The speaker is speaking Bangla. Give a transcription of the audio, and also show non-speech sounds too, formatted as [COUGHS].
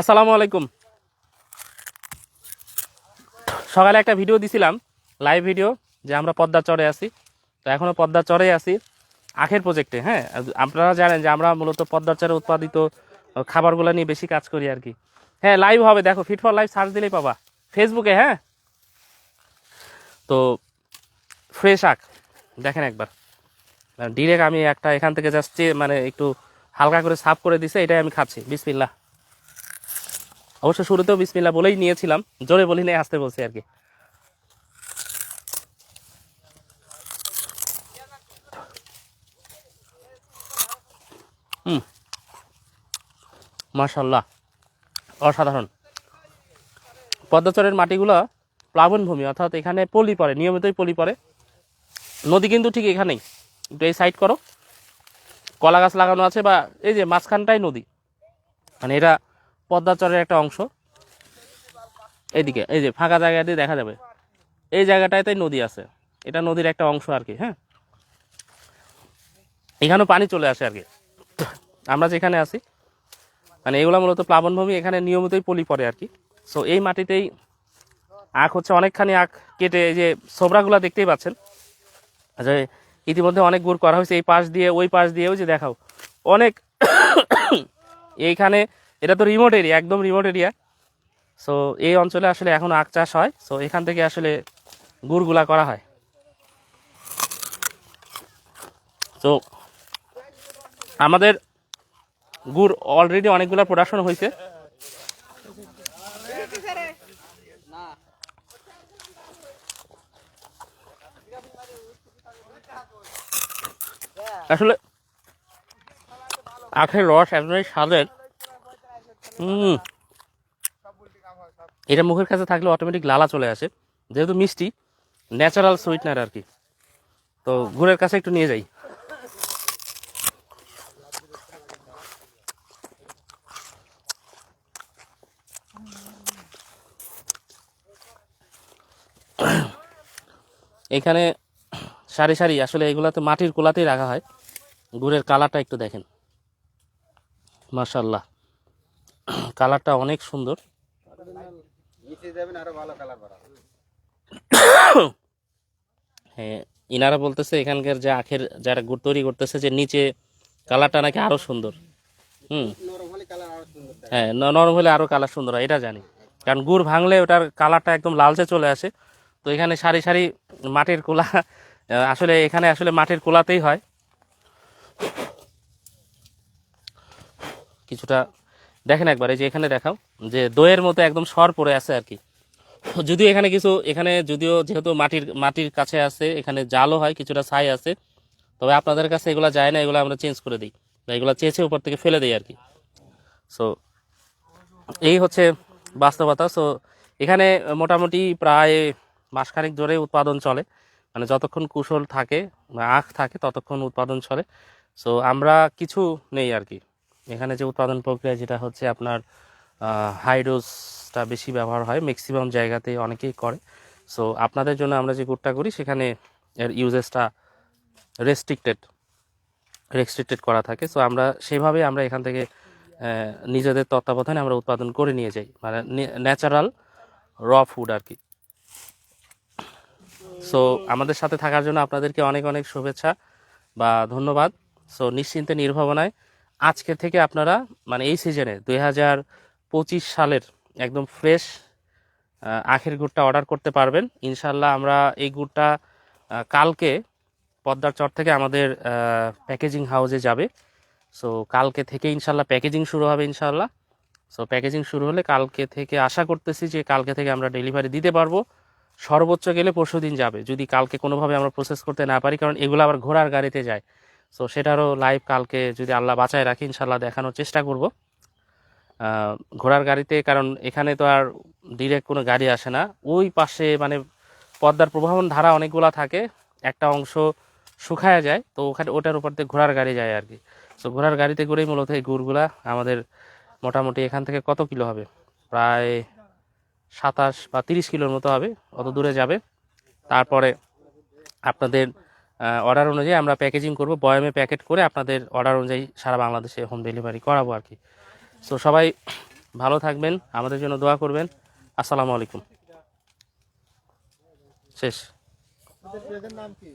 আসসালামু আলাইকুম। সকালে একটা ভিডিও দিছিলাম লাইভ ভিডিও যে আমরা পদ্মা চরে আছি। তো এখনও পদ্মা চরে আছি। আখের প্রজেক্টে হ্যাঁ? আপনারা জানেন যে আমরা মূলত পদ্মার চরে উৎপাদিত খাবারগুলো নিয়ে বেশি কাজ করি আর কি। হ্যাঁ লাইভ হবে। দেখো ফিট ফর লাইভ সার্চ দিলেই পাবা। ফেসবুকে হ্যাঁ? তো ফ্রেশ আখ। দেখেন একবার। ডিরেক্ট আমি একটা এখান থেকে জাস্ট মানে একটু হালকা করে সাফ করে দিছে, এটাই আমি খাচ্ছি। বিসমিল্লাহ। অবশ্য শুরুতেও বিসমিল্লা বলেই নিয়েছিলাম, জোরে বলি নাই আসতে বলছি আর কি। হুম। মাশাল্লাহ অসাধারণ। পদ্মাচরের মাটিগুলো প্লাবনভূমি, অর্থাৎ এখানে পলি পড়ে, নিয়মিতই পলি পড়ে। নদী কিন্তু ঠিক এখানেই। একটু এই সাইড করো। কলা গাছ লাগানো আছে বা এই যে মাঝখানটাই নদী। মানে এটা পদ্মাচরের একটা অংশ। এইদিকে, এই যে ফাঁকা জায়গা দিয়ে দেখা যাবে। এই জায়গাটাতেই নদী আছে। এটা নদীর একটা অংশ আর কি হ্যাঁ? এখানেও পানি চলে আসে আর কি। আমরা যেখানে আছি মানে এগুলো মূলত প্লাবনভূমি, এখানে নিয়মিতই পলি পড়ে আর কি। সো এই মাটিতেই আখ হচ্ছে, অনেকখানি আখ কেটে এই যে সোবরাগুলো দেখতেই পাচ্ছেন। যে ইতিমধ্যে অনেক গুড় করা হয়েছে, এই পাশ দিয়ে, ওই পাশ দিয়ে ওই যে দেখাও। অনেক [COUGHS] এইখানে এটা তো রিমোট এরিয়া একদম রিমোট এরিয়া সো এই অঞ্চলে আসলে এখন আখ চাষ হয়। সো এখান থেকে আসলে গুড়গুলা করা হয়। তো আমাদের গুড় অলরেডি অনেকগুলো প্রোডাকশন হয়েছে আসলে আখের রস একদমই স্বাদের এটা মুখের কাছে থাকলে অটোমেটিক লালা চলে আসে। যেহেতু মিষ্টি ন্যাচারাল সুইটনার আর কি। তো গুড়ের কাছে একটু নিয়ে যাই। এখানে সারি সারি, আসলে এগুলাতে মাটির কোলাতেই রাখা হয়। গুড়ের কালারটা একটু দেখেন। মাশাল্লাহ কালারটা অনেক সুন্দর। হ্যাঁ ইনারা বলতেছে এখানকার যে আখের যারা গুড় তৈরি করতেছে যে নিচে কালারটা নাকি আরও সুন্দর। হুম। হ্যাঁ নরম হলে আরও কালার সুন্দর হয় এটা জানি। কারণ গুড় ভাঙলে ওটার কালারটা একদম লালচে চলে আসে। তো এখানে সারি সারি মাটির কোলা আসলে এখানে আসলে মাটির কোলাতেই হয়। কিছুটা দেখেন একবার, এই যে এখানে দেখাও, যে দইয়ের মতো একদম সর পড়ে আছে আর কি। যদিও এখানে কিছু, এখানে যদিও যেহেতু মাটির মাটির কাছে আছে, এখানে জালও হয়, কিছুটা ছাই আছে, তবে আপনাদের কাছে এগুলো যায় না, এগুলো আমরা চেঞ্জ করে দিই বা এগুলো চেয়েছে উপর থেকে ফেলে দিই আর কি। সো এই হচ্ছে বাস্তবতা। সো এখানে মোটামুটি প্রায় মাসখানেক ধরে উৎপাদন চলে। মানে যতক্ষণ কুশল থাকে আখ থাকে, ততক্ষণ উৎপাদন চলে। সো আমরা কিছু নেই আর কি। এখানে যে উৎপাদন প্রক্রিয়া, যেটা হচ্ছে আপনার হাইডোজটা বেশি ব্যবহার হয় ম্যাক্সিমাম জায়গাতে অনেকেই করে। সো আপনাদের জন্য আমরা যে গুড়টা করি, সেখানে এর ইউজেসটা রেস্ট্রিক্টেড রেস্ট্রিক্টেড করা থাকে। সো আমরা সেভাবে আমরা এখান থেকে নিজেদের তত্ত্বাবধানে আমরা উৎপাদন করে নিয়ে যাই। মানে ন্যাচারাল র ফুড আর কি। সো আমাদের সাথে থাকার জন্য আপনাদেরকে অনেক অনেক শুভেচ্ছা বা ধন্যবাদ। সো নিশ্চিন্তে নির্ভাবনায় আজকে থেকে আপনারা মানে এই সিজনে দুই হাজার পঁচিশ সালের একদম ফ্রেশ আখের গুড়টা অর্ডার করতে পারবেন। ইনশাল্লাহ আমরা এই গুড়টা কালকে পদ্মার চর থেকে আমাদের প্যাকেজিং হাউসে যাবে। সো কালকে থেকে ইনশাল্লাহ প্যাকেজিং শুরু হবে ইনশাল্লাহ সো প্যাকেজিং শুরু হলে কালকে থেকে আশা করতেছি যে কালকে থেকে আমরা ডেলিভারি দিতে পারব। সর্বোচ্চ গেলে পরশু দিন যাবে। যদি কালকে কোনোভাবে আমরা প্রসেস করতে না পারি, কারণ এগুলো আবার ঘোড়ার গাড়িতে যায়। সো সেটারও লাইভ কালকে যদি আল্লাহ বাঁচায় রাখি ইনশাল্লাহ দেখানোর চেষ্টা করব। ঘোড়ার গাড়িতে, কারণ এখানে তো আর ডিরেক্ট কোনো গাড়ি আসে না। ওই পাশে মানে পদ্মার প্রবাহন ধারা অনেকগুলা থাকে, একটা অংশ শুকায়া যায়, তো ওখানে ওটার উপর দিয়ে ঘোড়ার গাড়ি যায় আর কি। সো ঘোড়ার গাড়িতে করেই মূলত এই গুড়গুলা আমাদের মোটামুটি এখান থেকে কত কিলো হবে? প্রায় সাতাশ বা তিরিশ কিলোর মতো হবে, অত দূরে যাবে। তারপরে আপনাদের অর্ডার অনুযায়ী আমরা প্যাকেজিং করব। বয়ামে প্যাকেট করে আপনাদের অর্ডার অনুযায়ী সারা বাংলাদেশে হোম ডেলিভারি করাবো আর কি। সো সবাই ভালো থাকবেন, আমাদের জন্য দোয়া করবেন। আসসালামু আলাইকুম। শেষ। নাম কি?